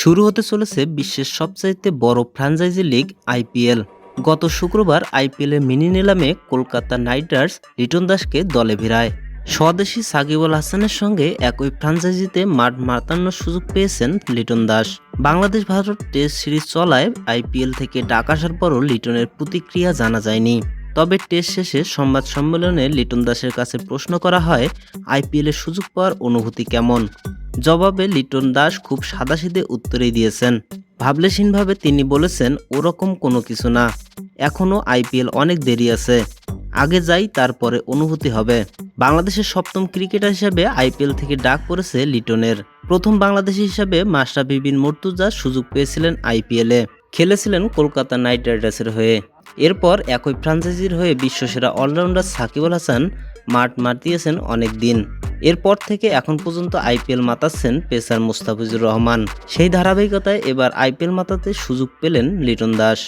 শুরু হতে চলেছে বিশ্বের সবচাইতে বড় ফ্রাঞ্চাইজি লিগ আইপিএল। গত শুক্রবার আইপিএলের মিনি নিলামে কলকাতা নাইট রাইডার্স লিটন দাসকে দলে ভিড়ায়। স্বদেশি সাকিব আল হাসানের সঙ্গে একই ফ্রাঞ্চাইজিতে মাঠ মাতানোর সুযোগ পেয়েছেন লিটন দাস। বাংলাদেশ ভারত টেস্ট সিরিজ চলায় আইপিএল থেকে ডাক আসার পরও লিটনের প্রতিক্রিয়া জানা যায়নি। তবে টেস্ট শেষে সংবাদ সম্মেলনে লিটন দাসের কাছে প্রশ্ন করা হয় আইপিএলের সুযোগ পাওয়ার অনুভূতি কেমন? জবাবে লিটন দাস খুব সাদাসিধে উত্তরেই দিয়েছেন। ভাবলেশীনভাবে তিনি বলেছেন, ওরকম কোনো কিছু না। এখনও আইপিএল অনেক দেরি আছে। আগে যাই, তারপরে অনুভূতি হবে। বাংলাদেশের সপ্তম ক্রিকেটার হিসেবে আইপিএল থেকে ডাক পড়েছে লিটনের। প্রথম বাংলাদেশি হিসেবে মাশরাফি বিন মুর্তুজা সুযোগ পেয়েছিলেন আইপিএলে। খেলেছিলেন কলকাতা নাইট রাইডার্সের হয়ে। এরপর একই ফ্রাঞ্চাইজির হয়ে বিশ্বসেরা অলরাউন্ডার সাকিব আল হাসান মাঠ মাতিয়েছেন অনেক দিন। এরপর থেকে এখন পর্যন্ত আইপিএল মাতাচ্ছেন পেসার মুস্তাফিজুর রহমান। সেই ধারাবাহিকতায় এবার আইপিএল মাতাতে সুযোগ পেলেন লিটন দাস।